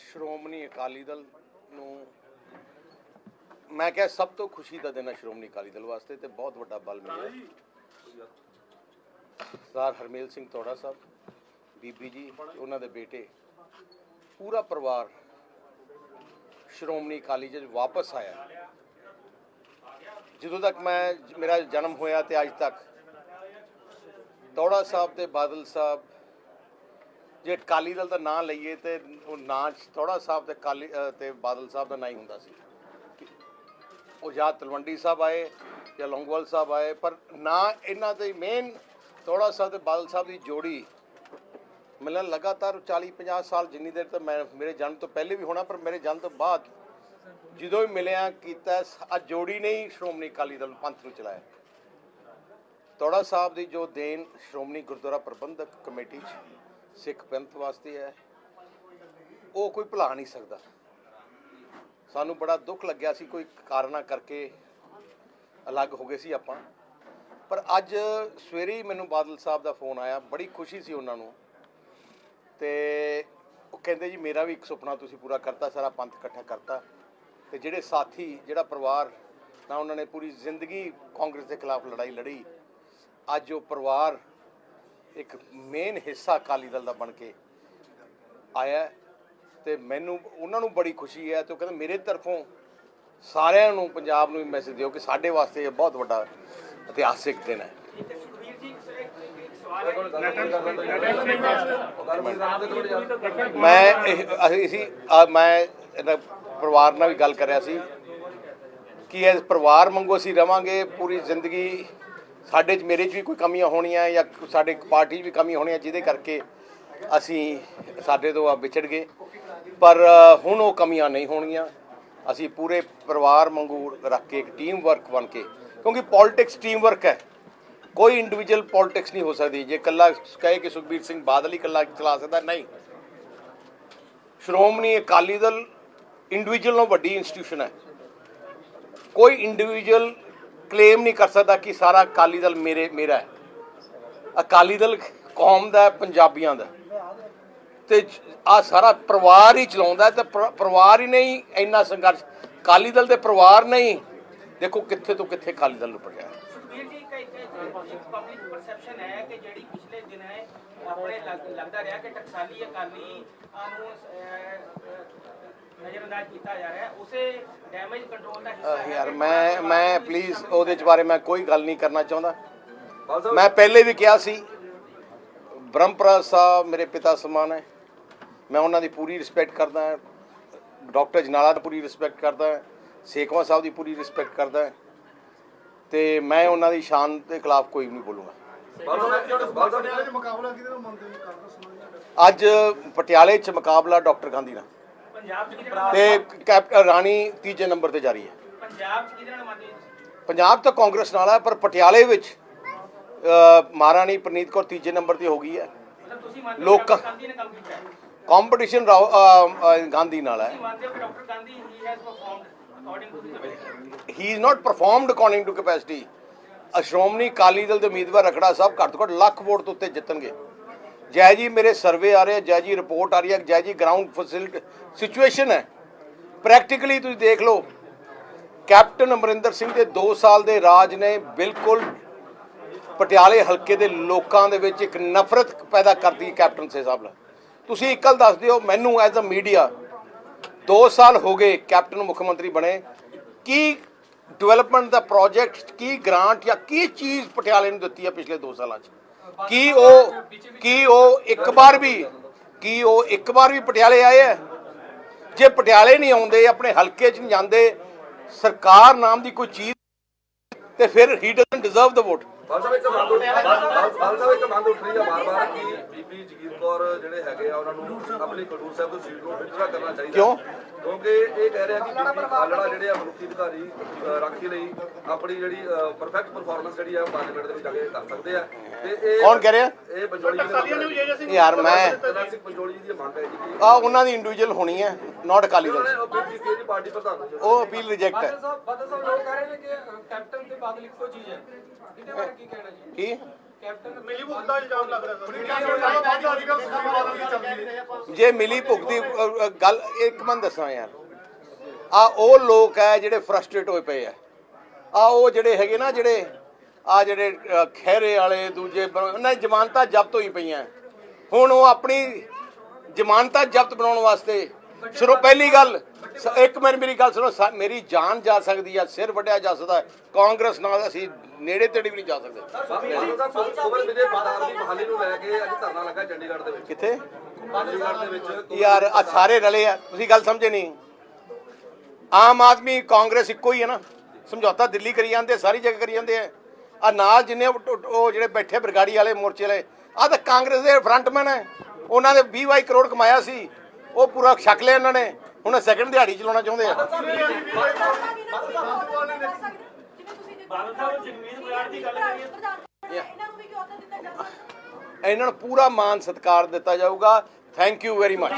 ਸ਼੍ਰੋਮਣੀ ਅਕਾਲੀ ਦਲ ਨੂੰ ਮੈਂ ਕਿਹਾ ਸਭ ਤੋਂ ਖੁਸ਼ੀ ਦਾ ਦਿਨ ਹੈ ਸ਼੍ਰੋਮਣੀ ਅਕਾਲੀ ਦਲ ਵਾਸਤੇ ਤੇ ਬਹੁਤ ਵੱਡਾ ਬਲ ਮਿਲਿਆ। ਸਰਦਾਰ ਹਰਮੇਲ ਸਿੰਘ ਤੋੜਾ ਸਾਹਿਬ, ਬੀਬੀ ਜੀ ਉਹਨਾਂ ਦੇ ਬੇਟੇ, ਪੂਰਾ ਪਰਿਵਾਰ ਸ਼੍ਰੋਮਣੀ ਅਕਾਲੀ ਦਲ ਵਾਪਸ ਆਇਆ। ਜਦੋਂ ਤੱਕ ਮੈਂ, ਮੇਰਾ ਜਨਮ ਹੋਇਆ ਤੇ ਅੱਜ ਤੱਕ ਤੋੜਾ ਸਾਹਿਬ ਤੇ ਬਾਦਲ ਸਾਹਿਬ ਜੇ ਅਕਾਲੀ ਦਲ ਦਾ ਨਾਂ ਲਈਏ ਤੇ ਉਹ ਨਾਂ 'ਚ ਥੋੜਾ ਸਾਹਿਬ ਤੇ ਕਾਲੀ ਅ, ਤੇ ਬਾਦਲ ਸਾਹਿਬ ਦਾ ਨਾਂ ਹੀ ਹੁੰਦਾ ਸੀ। ਉਹ ਜਾਂ ਤਲਵੰਡੀ ਸਾਹਿਬ ਆਏ ਜਾਂ ਲੌਂਗਵਾਲ ਸਾਹਿਬ ਆਏ ਪਰ ਨਾਂ ਇਹਨਾਂ ਦੇ ਮੇਨ ਥੋੜਾ ਸਾਹਿਬ ਤੇ ਬਾਦਲ ਸਾਹਿਬ ਦੀ ਜੋੜੀ ਮਿਲਣ ਲਗਾਤਾਰ 40 50 ਸਾਲ ਜਿੰਨੀ ਦੇਰ ਤੱਕ ਮੈਂ ਮੇਰੇ ਜਨਮ ਤੋਂ ਪਹਿਲੇ ਵੀ ਹੋਣਾ ਪਰ ਮੇਰੇ ਜਨਮ ਤੋਂ ਬਾਅਦ ਜਦੋਂ ਵੀ ਮਿਲਿਆ ਕੀਤਾ ਆ ਜੋੜੀ ਨੇ ਹੀ ਸ਼੍ਰੋਮਣੀ ਅਕਾਲੀ ਦਲ ਪੰਥ ਨੂੰ ਚਲਾਇਆ। ਤੋੜਾ ਸਾਹਿਬ ਦੀ ਜੋ ਦੇਣ ਸ਼੍ਰੋਮਣੀ ਗੁਰਦੁਆਰਾ ਪ੍ਰਬੰਧਕ ਕਮੇਟੀ 'ਚ ਸਿੱਖ ਪੰਥ ਵਾਸਤੇ ਹੈ, ਉਹ ਕੋਈ ਭੁਲਾ ਨਹੀਂ ਸਕਦਾ। ਸਾਨੂੰ ਬੜਾ ਦੁੱਖ ਲੱਗਿਆ ਸੀ, ਕੋਈ ਕਾਰਨਾ ਕਰਕੇ ਅਲੱਗ ਹੋ ਗਏ ਸੀ ਆਪਾਂ। ਪਰ ਅੱਜ ਸਵੇਰੇ ਹੀ ਮੈਨੂੰ ਬਾਦਲ ਸਾਹਿਬ ਦਾ ਫੋਨ ਆਇਆ, ਬੜੀ ਖੁਸ਼ੀ ਸੀ ਉਹਨਾਂ ਨੂੰ। ਤੇ ਉਹ ਕਹਿੰਦੇ ਜੀ, ਮੇਰਾ ਵੀ ਇੱਕ ਸੁਪਨਾ ਤੁਸੀਂ ਪੂਰਾ ਕਰਤਾ, ਸਾਰਾ ਪੰਥ ਇਕੱਠਾ ਕਰਤਾ। ਤੇ ਜਿਹੜੇ ਸਾਥੀ, ਜਿਹੜਾ ਪਰਿਵਾਰ ਨਾ ਉਹਨਾਂ ਨੇ ਪੂਰੀ ਜ਼ਿੰਦਗੀ ਕਾਂਗਰਸ ਦੇ ਖਿਲਾਫ ਲੜਾਈ ਲੜੀ। ਅੱਜ ਉਹ ਪਰਿਵਾਰ ਇੱਕ ਮੇਨ ਹਿੱਸਾ ਅਕਾਲੀ ਦਲ ਦਾ ਬਣ ਕੇ ਆਇਆ ਹੈ ਤੇ ਮੈਨੂੰ, ਉਹਨਾਂ ਨੂੰ ਬੜੀ ਖੁਸ਼ੀ ਹੈ ਤੇ ਉਹ ਕਹਿੰਦੇ ਮੇਰੇ ਤਰਫੋਂ ਸਾਰਿਆਂ ਨੂੰ, ਪੰਜਾਬ ਨੂੰ ਵੀ ਮੈਸੇਜ ਦਿਓ ਕਿ ਸਾਡੇ ਵਾਸਤੇ ਇਹ ਬਹੁਤ ਵੱਡਾ ਇਤਿਹਾਸਿਕ ਦਿਨ ਹੈ। ਮੈਂ ਅਸੀਂ ਮੈਂ ਇਹਨਾਂ ਪਰਿਵਾਰ ਨਾਲ ਵੀ ਗੱਲ ਕਰਿਆ ਸੀ ਕਿ ਇਸ ਪਰਿਵਾਰ ਵਾਂਗੂ ਅਸੀਂ ਰਵਾਂਗੇ, ਪੂਰੀ ਜ਼ਿੰਦਗੀ ਸਾਡੇ 'ਚ ਮੇਰੇ 'ਚ ਵੀ ਕੋਈ ਕਮੀਆਂ ਹੋਣੀਆਂ ਜਾਂ ਸਾਡੇ ਪਾਰਟੀ 'ਚ ਵੀ ਕਮੀ ਹੋਣੀਆਂ ਜਿਹਦੇ ਕਰਕੇ ਅਸੀਂ ਸਾਡੇ ਤੋਂ ਆ ਵਿਛੜ ਗਏ। ਪਰ ਹੁਣ ਉਹ ਕਮੀਆਂ ਨਹੀਂ ਹੋਣਗੀਆਂ। ਅਸੀਂ ਪੂਰੇ ਪਰਿਵਾਰ ਵਾਂਗੂ ਰੱਖ ਕੇ ਇੱਕ ਟੀਮ ਵਰਕ ਬਣ ਕੇ, ਕਿਉਂਕਿ ਪੋਲਿਟਿਕਸ ਟੀਮ ਵਰਕ ਹੈ। ਕੋਈ ਇੰਡੀਵਿਜੂਅਲ ਪੋਲਿਟਿਕਸ ਨਹੀਂ ਹੋ ਸਕਦੀ। ਜੇ ਇਕੱਲਾ ਕਹੇ ਕਿ ਸੁਖਬੀਰ ਸਿੰਘ ਬਾਦਲ ਹੀ ਇਕੱਲਾ ਚਲਾ ਸਕਦਾ, ਨਹੀਂ। ਸ਼੍ਰੋਮਣੀ ਅਕਾਲੀ ਦਲ ਇੰਡੀਵਿਜੂਅਲ ਨਾਲੋਂ ਵੱਡੀ ਇੰਸਟੀਟਿਊਸ਼ਨ ਹੈ। ਕੋਈ ਇੰਡੀਵਿਜੂਅਲ ਕਲੇਮ ਨਹੀਂ ਕਰ ਸਕਦਾ ਕਿ ਸਾਰਾ ਅਕਾਲੀ ਦਲ ਮੇਰੇ ਮੇਰਾ ਹੈ। ਅਕਾਲੀ ਦਲ ਕੌਮ ਦਾ ਹੈ, ਪੰਜਾਬੀਆਂ ਦਾ ਤੇ ਆ ਸਾਰਾ ਪਰਿਵਾਰ ਹੀ ਚਲਾਉਂਦਾ ਹੈ ਤੇ ਪਰਿਵਾਰ ਹੀ ਨਹੀਂ ਇੰਨਾ ਸੰਘਰਸ਼। ਅਕਾਲੀ ਦਲ ਦੇ ਪਰਿਵਾਰ ਨਹੀਂ। ਦੇਖੋ ਕਿੱਥੇ ਤੋਂ ਕਿੱਥੇ ਅਕਾਲੀ ਦਲ ਨੂੰ ਪਹੁੰਚਾਇਆ ਸੁਖਵੀਰ ਜੀ ਇੱਕ ਇੱਕ ਪਬਲਿਕ ਪਰਸੈਪਸ਼ਨ ਹੈ ਕਿ ਜਿਹੜੀ ਪਿਛਲੇ ਦਿਨ ਹੈ ਆਪਣੇ ਲੱਗ- ਲੱਗਦਾ ਰਿਹਾ ਕਿ ਟਕਸਾਲੀ ਅਕਾਲੀ ਨੂੰ ਨਜ਼ਰਅੰਦਾਜ਼ ਕੀਤਾ ਜਾ ਰਿਹਾ ਹੈ। ਉਸੇ ਡੈਮੇਜ ਕੰਟਰੋਲ ਦਾ ਹਿੱਸਾ ਅਹ ਹੈ ਯਾਰ ਮੈਂ ਮੈਂ ਪਲੀਜ਼ ਉਹਦੇ ਚ ਬਾਰੇ ਮੈਂ ਕੋਈ ਗੱਲ ਨਹੀਂ ਕਰਨਾ ਚਾਹੁੰਦਾ। ਮੈਂ ਪਹਿਲੇ ਵੀ ਕਿਹਾ ਸੀ ਬ੍ਰਹਮਪੁਰਾ ਸਾਹਿਬ ਮੇਰੇ ਪਿਤਾ ਸਮਾਨ ਹੈ। ਮੈਂ ਉਹਨਾਂ ਦੀ ਪੂਰੀ ਰਿਸਪੈਕਟ ਕਰਦਾ ਹਾਂ। ਡਾਕਟਰ ਜਨਾਲਾ ਦੀ ਪੂਰੀ ਰਿਸਪੈਕਟ ਕਰਦਾ ਹਾਂ। ਸੇਖਵਾ ਸਾਹਿਬ ਦੀ ਪੂਰੀ ਰਿਸਪੈਕਟ ਕਰਦਾ ਹਾਂ। ਤੇ ਮੈਂ ਉਹਨਾਂ ਦੀ ਸ਼ਾਨ ਦੇ ਖਿਲਾਫ ਕੋਈ ਵੀ ਨਹੀਂ ਬੋਲੂੰਗਾ। ਅੱਜ ਪਟਿਆਲੇ 'ਚ ਮੁਕਾਬਲਾ ਡਾਕਟਰ ਗਾਂਧੀ ਨਾਲ। ਪੰਜਾਬ ਚ ਕਿਹਦੇ ਨਾਲ ਤੇ ਕੈਪਟਨ ਰਾਣੀ ਤੀਜੇ ਨੰਬਰ ਤੇ ਜਾ ਰਹੀ ਹੈ। ਪੰਜਾਬ ਚ ਕਿਹਦੇ ਨਾਲ ਮੰਨਦੇ ਹੋ? ਪੰਜਾਬ ਤਾਂ ਕਾਂਗਰਸ ਨਾਲ ਹੈ ਪਰ ਪਟਿਆਲੇ ਵਿੱਚ ਅ, ਮਹਾਰਾਣੀ ਪ੍ਰਨੀਤ ਕੌਰ ਤੀਜੇ ਨੰਬਰ ਤੇ ਹੋ ਗਈ ਹੈ। ਮਤਲਬ ਤੁਸੀਂ ਮੰਨਦੇ ਹੋ ਲੋਕਾਂ- ਡਾਕਟਰ ਗਾਂਧੀ ਨੇ ਕੰਮ ਕੀਤਾ ਹੈ? ਕੰਪੀਟੀਸ਼ਨ ਗਾਂਧੀ ਨਾਲ ਹੈ। ਤੁਸੀਂ ਮੰਨਦੇ ਹੋ ਕਿ doctor Gandhi he has performed according to the he is not performed according to capacity Shiromani Akali Dal ਦੇ ਉਮੀਦਵਾਰ ਰਖੜਾ ਸਾਹਿਬ ਘੱਟ ਤੋਂ ਘੱਟ ਲੱਖ ਵੋਟ ਤੋਂ ਉੱਤੇ ਜਿੱਤਣਗੇ। ਜੈ ਜੀ ਮੇਰੇ ਸਰਵੇ ਆ ਰਹੇ ਜੈ ਜੀ ਰਿਪੋਰਟ ਆ ਰਹੀ ਹੈ ਜੈ ਜੀ ਗਰਾਊਂਡ ਫੈਸਿਲਿਟੀ ਸਿਚੁਏਸ਼ਨ ਹੈ। ਪ੍ਰੈਕਟੀਕਲੀ ਤੁਸੀਂ ਦੇਖ ਲਓ, ਕੈਪਟਨ ਅਮਰਿੰਦਰ ਸਿੰਘ ਦੇ 2 ਸਾਲ ਦੇ ਰਾਜ ਨੇ ਬਿਲਕੁਲ ਪਟਿਆਲੇ ਹਲਕੇ ਦੇ ਲੋਕਾਂ ਦੇ ਵਿੱਚ ਇੱਕ ਨਫ਼ਰਤ ਪੈਦਾ ਕਰਦੀ ਕੈਪਟਨ ਸੇ ਸਾਹਿਬ ਨਾਲ। ਤੁਸੀਂ ਇੱਕ ਗੱਲ ਦੱਸ ਦਿਓ, ਮੈਨੂੰ ਐਜ਼ ਅ ਮੀਡੀਆ 2 ਸਾਲ ਹੋ ਗਏ ਕੈਪਟਨ ਮੁੱਖ ਮੰਤਰੀ ਬਣੇ। ਕੀ ਡਿਵੈਲਪਮੈਂਟ ਦਾ ਪ੍ਰੋਜੈਕਟ ਕੀ ਗ੍ਰਾਂਟ ਜਾਂ ਕੀ ਚੀਜ਼ ਪਟਿਆਲੇ ਨੂੰ ਦਿੱਤੀ ਹੈ ਪਿਛਲੇ 2 ਸਾਲਾਂ 'ਚ? ਕੀ ਉਹ ਕੀ ਉਹ ਇੱਕ ਵਾਰ ਵੀ, ਕੀ ਉਹ ਇੱਕ ਵਾਰ ਵੀ ਪਟਿਆਲੇ ਆਏ ਹੈ ਜੇ ਪਟਿਆਲੇ ਨਹੀਂ ਆਉਂਦੇ, ਆਪਣੇ ਹਲਕੇ 'ਚ ਨਹੀਂ ਜਾਂਦੇ, ਸਰਕਾਰ ਨਾਮ ਦੀ ਕੋਈ ਚੀਜ਼ ਤੇ ਫਿਰ he doesn't deserve the vote ਬਾਲ ਸਾਹਿਬ ਇੱਕ ਮੰਗ ਉੱਠ ਬਾਲ ਸਾਹਿਬ ਇੱਕ ਮੰਗ ਉੱਠ ਰਹੀ ਆ ਬਾਰ-ਬਾਰ ਕਿ ਬੀਬੀ ਜਗੀਰ ਕੌਰ ਜਿਹੜੇ ਹੈਗੇ ਆ ਉਹਨਾਂ ਨੂੰ ਆਪਣੀ ਖਡੂਰ ਸਾਹਿਬ ਤੋਂ ਸੀਟ ਨੂੰ ਵਿਤਡਰਾ ਕਰਨਾ ਚਾਹੀਦਾ। ਕਿਉਂ? ਕਿਉਂਕਿ ਇਹ ਕਹਿ ਰਿਹਾ ਕਿ ਬੀਬੀ ਖਾਲੜਾ ਜਿਹੜੇ ਆ ਮਨੁੱਖੀ ਅਧਿਕਾਰੀ ਰਾਖੀ ਲਈ ਆਪਣੀ ਜਿਹੜੀ ਪਰਫੈਕਟ ਪਰਫਾਰਮੈਂਸ ਜਿਹੜੀ ਆ ਪਾਰਲੀਮੈਂਟ ਦੇ ਵਿੱਚ ਜਾ ਕੇ ਕਰ ਸਕਦੇ ਆ। ਤੇ ਇਹ ਕੌਣ ਕਹਿ ਰਿਹਾ? ਇਹ ਪੰਜੋਲੀ ਜੀ ਯਾਰ ਮੈਂ ਜੀ ਦੀ ਮੰਗ ਹੈ ਜੀ ਆ ਉਹਨਾਂ ਦੀ ਇੰਡੀਵਿਜੂਅਲ ਹੋਣੀ ਹੈ ਨਾਟ ਅਕਾਲੀ ਦਲ। ਉਹ ਬੀਬੀ ਕਿਹੜੀ ਪਾਰਟੀ ਪ੍ਰਧਾਨ ਉਹ ਅਪੀਲ ਰਿਜੈਕਟ ਹੈ। ਬਾਦਲ ਸਾਹਿਬ ਨੇ ਕਿ ਕੈਪਟਨ ਤੇ ਬਾਦਲ ਇੱਕੋ ਚੀਜ਼। ਹੈ ਇਹਦੇ ਬਾਰੇ ਕੀ ਕਹਿਣਾ ਜੀ? ਕੀ? ਜੇ ਮਿਲੀ ਭੁਗਤੀ ਅ, ਗੱਲ ਇੱਕ ਮਿੰਟ ਦੱਸਾਂ ਯਾਰ। ਆ ਉਹ ਲੋਕ ਹੈ ਜਿਹੜੇ ਫਰਸਟ੍ਰੇਟ ਹੋਏ ਪਏ ਆ। ਆ ਉਹ ਜਿਹੜੇ ਹੈਗੇ ਨਾ ਜਿਹੜੇ ਆ ਜਿਹੜੇ ਖਹਿਰੇ ਵਾਲੇ ਦੂਜੇ ਉਹਨਾਂ ਦੀ ਜ਼ਮਾਨਤਾਂ ਜ਼ਬਤ ਹੋਈ ਪਈਆਂ। ਹੁਣ ਉਹ ਆਪਣੀ ਜ਼ਮਾਨਤਾਂ ਜ਼ਬਤ ਬਣਾਉਣ ਵਾਸਤੇ ਸੁਣੋ, ਪਹਿਲੀ ਗੱਲ, ਸ- ਇੱਕ ਮਿੰਟ ਮੇਰੀ ਗੱਲ ਸੁਣੋ, ਸਾ- ਮੇਰੀ ਜਾਨ ਜਾ ਸਕਦੀ ਆ, ਸਿਰ ਵੱਢਿਆ ਜਾ ਸਕਦਾ ਹੈ। ਕਾਂਗਰਸ ਨਾਲ ਅਸੀਂ ਨੇੜੇ ਤੇੜੇ ਵੀ ਨਹੀਂ ਜਾ ਸਕਦੇ। ਬਾਦਲ ਸਾਹਿਬ ਸੁਮਨ ਵਿਜੇ ਬਾਦਲ ਦੀ ਬਹਾਲੀ ਨੂੰ ਲੈ ਕੇ ਅੱਜ ਧਰਨਾ ਲੱਗਾ ਚੰਡੀਗੜ੍ਹ ਦੇ ਵਿੱਚ ਕਿੱਥੇ? ਚੰਡੀਗੜ੍ਹ ਦੇ ਵਿੱਚ ਯਾਰ ਆ ਸਾਰੇ ਰਲੇ ਆ, ਤੁਸੀਂ ਗੱਲ ਸਮਝੇ ਨਹੀਂ। ਆਮ ਆਦਮੀ ਕਾਂਗਰਸ ਇੱਕੋ ਹੀ ਹੈ ਨਾ। ਸਮਝੌਤਾ ਦਿੱਲੀ ਕਰੀ ਜਾਂਦੇ, ਸਾਰੀ ਜਗ੍ਹਾ ਕਰੀ ਜਾਂਦੇ ਆ। ਆ ਨਾਲ ਜਿੰਨੇ ਉਹ ਟ- ਉਹ ਜਿਹੜੇ ਬੈਠੇ ਬਰਗਾੜੀ ਵਾਲੇ, ਮੋਰਚੇ ਵਾਲੇ ਆ ਤਾਂ ਕਾਂਗਰਸ ਦੇ ਫਰੰਟਮੈਨ ਹੈ। ਉਹਨਾਂ ਨੇ 20 22 ਕਰੋੜ ਕਮਾਇਆ ਸੀ। ਉਹ ਪੂਰਾ ਛਕ ਲਿਆ ਇਹਨਾਂ ਨੇ। ਹੁਣ ਸੈਕਿੰਡ ਦਿਹਾੜੀ ਚਲਾਉਣਾ ਚਾਹੁੰਦੇ ਆ। ਬਾਦਲ ਸਾਹਿਬ ਜਗਮੀਤ ਬਰਾੜ ਦੀ ਗੱਲ ਕਰੀਏ ਇਹਨਾਂ ਨੂੰ ਵੀ ਕਿਉਂ ਅਹੁਦਾ ਦਿੱਤਾ ਜਾਂਦਾ ਇਹਨਾਂ ਨੂੰ ਪੂਰਾ ਮਾਨ ਸਤਿਕਾਰ ਦਿੱਤਾ ਜਾਊਗਾ ਥੈਂਕ ਯੂ ਵੈਰੀ ਮਚ